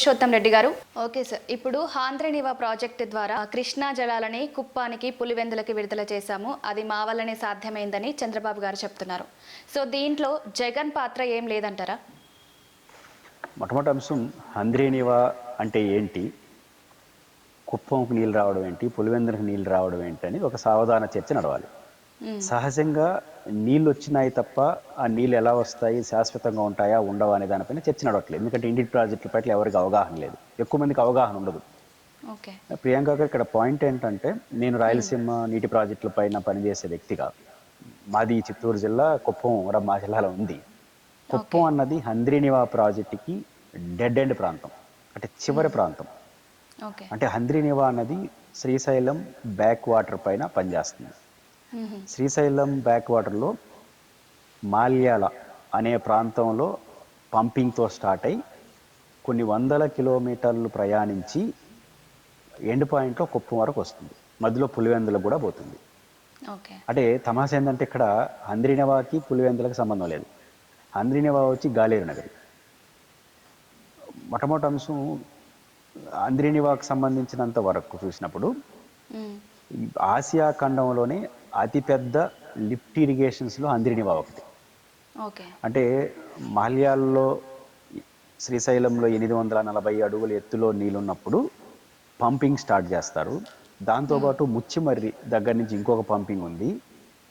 పురుషోత్తం రెడ్డి గారు. Okay sir ఇప్పుడు హాంద్రినివా project ద్వారా కృష్ణా జలాలని కుప్పానికి పులివెందులకి విడుదల చేశాము. అది మా వల్లనే సాధ్యమైందని చంద్రబాబు గారు చెప్తున్నారు. సో దీంట్లో జగన్ పాత్ర ఏం లేదంటారా? మొట్టమొదటి అంశం హంద్రీనివా అంటే ఏంటి? కుప్పంకు నీళ్ళు రావడం ఏంటి? పులివెందులకు నీళ్ళు రావడం ఏంటి? అని ఒక సావధాన చర్చ నడవాలి. సహజంగా నీళ్ళు వచ్చినాయి తప్ప ఆ నీళ్ళు ఎలా వస్తాయి శాశ్వతంగా ఉంటాయా ఉండవా అనే దానిపైన చర్చ నడవట్లేదు. ఎందుకంటే ఇండి ప్రాజెక్టుల పట్ల ఎవరికి అవగాహన లేదు. ఎక్కువ మందికి అవగాహన ఉండదు. ప్రియాంక గారు ఇక్కడ పాయింట్ ఏంటంటే నేను రాయలసీమ నీటి ప్రాజెక్టుల పైన పనిచేసే వ్యక్తిగా. మాది చిత్తూరు జిల్లా కుప్పం కూడా మా జిల్లాలో ఉంది. కుప్పం అన్నది హంద్రీనివా ప్రాజెక్టుకి డెడ్ ఎండ్ ప్రాంతం. అంటే చివరి ప్రాంతం. అంటే హంద్రీనివా అన్నది శ్రీశైలం బ్యాక్ వాటర్ పైన పనిచేస్తుంది. శ్రీశైలం బ్యాక్ వాటర్లో మాల్యాల అనే ప్రాంతంలో పంపింగ్తో స్టార్ట్ అయి కొన్ని వందల కిలోమీటర్లు ప్రయాణించి ఎండ్ పాయింట్లో కుప్పం వరకు వస్తుంది. మధ్యలో పులివెందులకు కూడా పోతుంది. అంటే తమాషా ఏంటంటే ఇక్కడ హంద్రీనవాకి పులివెందులకు సంబంధం లేదు. హంద్రీనవా వచ్చి గాలేరు నగరి. మొట్టమొదటి అంశం హంద్రీనివాకు సంబంధించినంత వరకు చూసినప్పుడు ఆసియా ఖండంలోనే అతిపెద్ద లిఫ్ట్ ఇరిగేషన్స్లో హంద్రీనివా ఒకటి. ఓకే. అంటే మాల్యాల్లో శ్రీశైలంలో ఎనిమిది వందల నలభై అడుగుల ఎత్తులో నీళ్ళున్నప్పుడు పంపింగ్ స్టార్ట్ చేస్తారు. దాంతోపాటు ముచ్చిమర్రి దగ్గర నుంచి ఇంకొక పంపింగ్ ఉంది.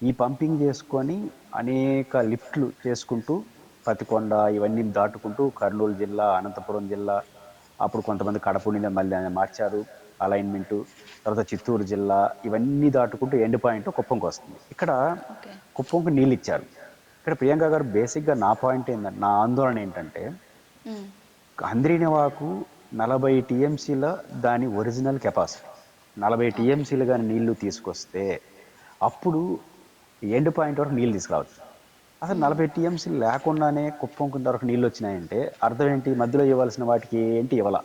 ఈ పంపింగ్ చేసుకొని అనేక లిఫ్ట్లు చేసుకుంటూ పతికొండ ఇవన్నీ దాటుకుంటూ కర్నూలు జిల్లా అనంతపురం జిల్లా అప్పుడు కొంతమంది కడప నుండి మళ్ళీ మార్చారు. అలైన్మెంటు తర్వాత చిత్తూరు జిల్లా ఇవన్నీ దాటుకుంటూ ఎండ్ పాయింట్ కుప్పంకి వస్తుంది. ఇక్కడ కుప్పంకి నీళ్ళు ఇచ్చారు ఇక్కడ ప్రియాంక గారు బేసిక్గా నా పాయింట్ ఏంటంటే నా ఆందోళన ఏంటంటే మ్మ్. అంద్రీనవాకు నలభై టీఎంసీల దాని ఒరిజినల్ కెపాసిటీ. నలభై టీఎంసీలు కానీ నీళ్ళు తీసుకొస్తే అప్పుడు ఎండ్ పాయింట్ వరకు నీళ్ళు తీసుకురావచ్చు. అసలు నలభై టీఎంసీ లేకుండానే కుప్పం కింద వరకు నీళ్ళు వచ్చినాయంటే అర్థం ఏంటి? మధ్యలో ఇవ్వాల్సిన వాటికి ఏంటి ఇవ్వాల.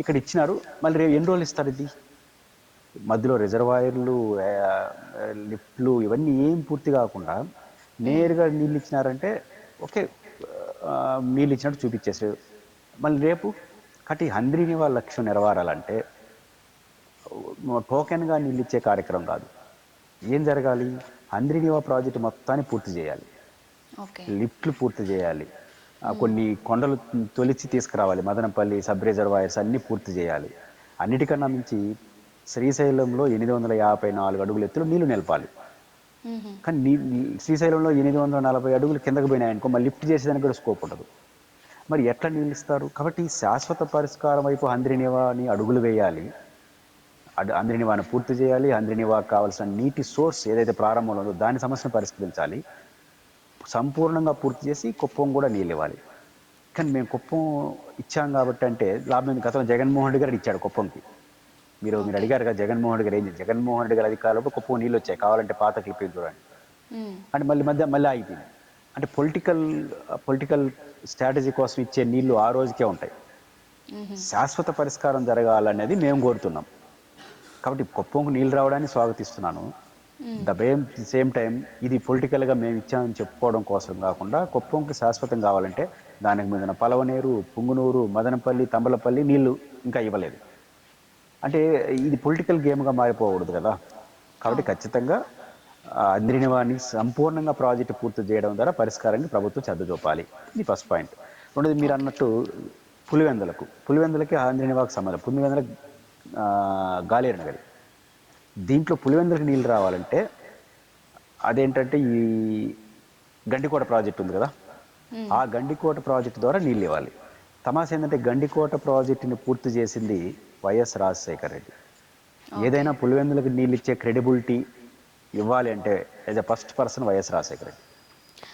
ఇక్కడ ఇచ్చినారు. మళ్ళీ రేపు ఎన్ని రోజులు ఇస్తారు ఇది? మధ్యలో రిజర్వాయర్లు లిఫ్ట్లు ఇవన్నీ ఏం పూర్తి కాకుండా నేరుగా నీళ్ళు ఇచ్చినారంటే ఓకే నీళ్ళు ఇచ్చినట్టు చూపించేసారు మళ్ళీ రేపు కటి హంద్రీని వాళ్ళ లక్ష్యం నెరవేరాలంటే టోకెన్గా నీళ్ళు ఇచ్చే కార్యక్రమం కాదు. ఏం జరగాలి? హంద్రీనివా ప్రాజెక్ట్ మొత్తాన్ని పూర్తి చేయాలి. లిఫ్ట్లు పూర్తి చేయాలి. కొన్ని కొండలు తొలిచి తీసుకురావాలి. మదనపల్లి సబ్ రిజర్వాయర్స్ అన్నీ పూర్తి చేయాలి. అన్నిటికన్నా మించి శ్రీశైలంలో ఎనిమిది వందల యాభై నాలుగు అడుగుల ఎత్తులో నీళ్ళు నిలపాలి. కానీ నీ శ్రీశైలంలో ఎనిమిది వందల నలభై అడుగులు కిందకు పోయినాయనుకో మళ్ళీ లిఫ్ట్ చేసేదానికి కూడా స్కోప్ ఉండదు. మరి ఎట్లా నీళ్ళు ఇస్తారు? కాబట్టి శాశ్వత పరిష్కారం వైపు హంద్రినివాని అడుగులు వేయాలి. అడ్- హంద్రినివాని పూర్తి చేయాలి. హంద్రినివాకు కావాల్సిన నీటి సోర్స్ ఏదైతే ప్రారంభంలో ఉందో దాని సమస్యను పరిష్కరించాలి. సంపూర్ణంగా పూర్తి చేసి కుప్పం కూడా నీళ్ళు ఇవ్వాలి కానీ మేము కుప్పం ఇచ్చాం కాబట్టి అంటే లాభం గతంలో జగన్మోహన్ రెడ్డి గారు ఇచ్చాడు కుప్పంకి. మీరు మీరు అడిగారు కదా జగన్మోహన్ రెడ్డి గారు ఏం? జగన్మోహన్ రెడ్డి గారి అధికారంలో కుప్పం నీళ్ళు వచ్చాయి కావాలంటే పాత క్లిప్ చూడండి. అంటే మళ్ళీ మధ్య మళ్ళీ ఆగిపోయింది అంటే పొలిటికల్ పొలిటికల్ స్ట్రాటజీ కోసం ఇచ్చే నీళ్ళు ఆ రోజుకే ఉంటాయి. శాశ్వత పరిష్కారం జరగాలనేది మేము కోరుతున్నాం. కాబట్టి కుప్పంకు నీళ్ళు రావడాన్ని స్వాగతిస్తున్నాను. ద బేమ్ సేమ్ టైం ఇది పొలిటికల్గా మేము ఇచ్చామని చెప్పుకోవడం కోసం కాకుండా కుప్పంకి శాశ్వతం కావాలంటే దానికి మీద పలవనేరు పుంగునూరు మదనపల్లి తంబలపల్లి నీళ్ళు ఇంకా ఇవ్వలేదు. అంటే ఇది పొలిటికల్ గేమ్గా మారిపోకూడదు కదా. కాబట్టి ఖచ్చితంగా ఆ, అంద్రినివాని సంపూర్ణంగా ప్రాజెక్టు పూర్తి చేయడం ద్వారా పరిష్కారాన్ని ప్రభుత్వం శ్రద్ధ చూపాలి ఇది ఫస్ట్ పాయింట్ రెండోది మీరు అన్నట్టు పులివెందులకు. పులివెందులకి ఆంధ్రనివాకు సంబంధం. పులివెందుల ఆ, గాలేరు నగరి. దీంట్లో పులివెందులకు నీళ్ళు రావాలంటే అదేంటంటే ఈ గండికోట ప్రాజెక్ట్ ఉంది కదా? ఆ గండికోట ప్రాజెక్ట్ ద్వారా నీళ్ళు ఇవ్వాలి. తమాషా ఏంటంటే గండికోట ప్రాజెక్టుని పూర్తి చేసింది వైఎస్ రాజశేఖర రెడ్డి. ఏదైనా పులివెందులకు నీళ్ళు ఇచ్చే క్రెడిబిలిటీ ఇవ్వాలి అంటే as a first person YS Rajasekhara Reddy.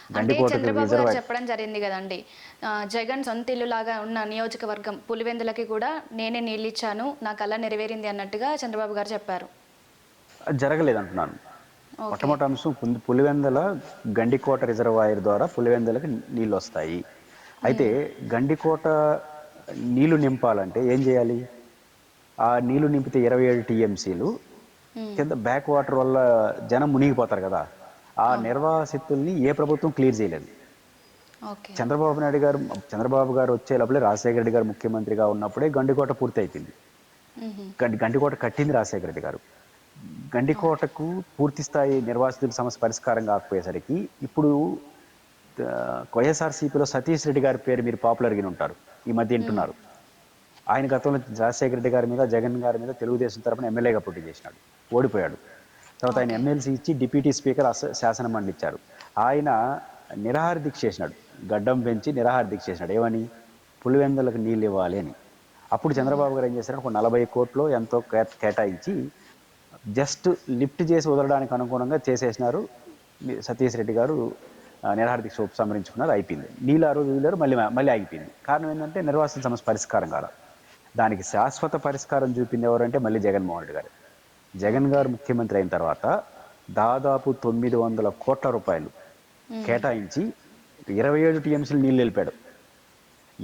అంటే గండికోటకు చంద్రబాబు గారు రిజర్వాయర్ చెప్పడం జరిగింది కదండి. జగన్ సొంత ఇల్లులాగా ఉన్న నియోజకవర్గం పులివెందులకి కూడా నేనే నీళ్ళు ఇచ్చాను నా కళ నెరవేరింది అన్నట్టుగా చంద్రబాబు గారు చెప్పారు. జరగలేదు అంటున్నాను. మొట్టమొదటి అంశం పులివెందుల గండికోట రిజర్వాయర్ ద్వారా పులివెందులకు నీళ్ళు వస్తాయి అయితే గండికోట నీళ్ళు నింపాలంటే ఏం చేయాలి? ఆ నీళ్ళు నింపితే ఇరవై ఏడు టీఎంసీలు కింద బ్యాక్ వాటర్ వల్ల జనం మునిగిపోతారు కదా. ఆ నిర్వాసితుల్ని ఏ ప్రభుత్వం క్లియర్ చేయలేదు. చంద్రబాబు నాయుడు గారు చంద్రబాబు గారు వచ్చే లోపలే రాజశేఖర రెడ్డి గారు ముఖ్యమంత్రిగా ఉన్నప్పుడే గండికోట పూర్తి అయిపోయింది గండికోట కట్టింది రాజశేఖర రెడ్డి గారు. గండికోటకు పూర్తి స్థాయి నిర్వాసితుల సమస్య పరిష్కారం కాకపోయేసరికి ఇప్పుడు వైఎస్ఆర్సీపీలో సతీష్ రెడ్డి గారి పేరు మీరు పాపులర్గా ఉంటారు. ఈ మధ్య వింటున్నారు. ఆయన గతంలో రాజశేఖర రెడ్డి గారి మీద జగన్ గారి మీద తెలుగుదేశం తరపున ఎమ్మెల్యేగా పోటీ చేసినాడు. ఓడిపోయాడు. తర్వాత ఆయన ఎమ్మెల్సీ ఇచ్చి డిప్యూటీ స్పీకర్ శాసన మండలి ఇచ్చారు ఆయన నిరాహార దీక్ష చేసినాడు. గడ్డం పెంచి నిరాహార దీక్ష చేసినాడు. ఏమని? పులివెందులకు నీళ్ళు ఇవ్వాలి అని. అప్పుడు చంద్రబాబు గారు ఏం చేశారు? ఒక నలభై కోట్లు ఎంతో కేటాయించి జస్ట్ లిఫ్ట్ చేసి వదలడానికి అనుగుణంగా చేసేసినారు సతీష్ రెడ్డి గారు నిరాహార దీక్ష ఉపసంహరించుకున్నారు అయిపోయింది. నీళ్ళు ఆ రోజు వీళ్ళారు మళ్ళీ మళ్ళీ ఆగిపోయింది. కారణం ఏంటంటే నిర్వాసిత సమస్య పరిష్కారం కాల. దానికి శాశ్వత పరిష్కారం చూపింది ఎవరంటే మళ్ళీ జగన్మోహన్ రెడ్డి గారు. జగన్ గారు ముఖ్యమంత్రి అయిన తర్వాత దాదాపు తొమ్మిది వందల కోట్ల రూపాయలు కేటాయించి ఇరవై ఏడు టీఎంసీలు నీళ్ళు నిలిపాడు.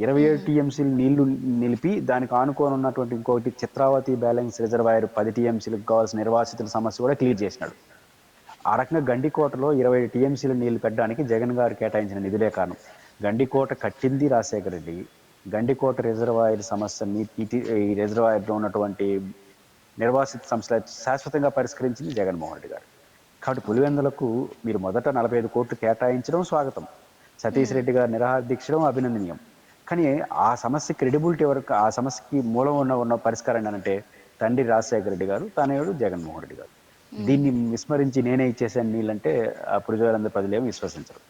ఇరవై ఏడు టీఎంసీలు నీళ్ళు నిలిపి దానికి ఆనుకొని ఉన్నటువంటి ఇంకొకటి చిత్రావతి బ్యాలెన్స్ రిజర్వాయర్ పది టీఎంసీలకు కావాల్సిన నిర్వాసితుల సమస్య కూడా క్లియర్ చేసినాడు. ఆ రకంగా గండికోటలో ఇరవై టీఎంసీలు నీళ్ళు పెట్టడానికి జగన్ గారు కేటాయించిన నిధులే కారణం. గండికోట కట్టింది రాజశేఖర రెడ్డి. గండికోట రిజర్వాయర్ సమస్య ఈ రిజర్వాయర్లో ఉన్నటువంటి నిర్వాసిత సమస్యల శాశ్వతంగా పరిష్కరించింది జగన్మోహన్ రెడ్డి గారు. కాబట్టి పులివెందులకు మీరు మొదట నలభై ఐదు కోట్లు కేటాయించడం స్వాగతం. సతీష్ రెడ్డి గారు నిరాహార దీక్షడం అభినందనీయం. కానీ ఆ సమస్య క్రెడిబిలిటీ వరకు ఆ సమస్యకి మూలం ఉన్న ఉన్న పరిష్కారం ఏంటంటే తండ్రి రాజశేఖర రెడ్డి గారు తనయుడు జగన్మోహన్ రెడ్డి గారు. దీన్ని విస్మరించి నేనే ఇచ్చేసాను నీళ్ళంటే ఆ పులివెందుల ప్రజలు ఏమి విశ్వసించరు.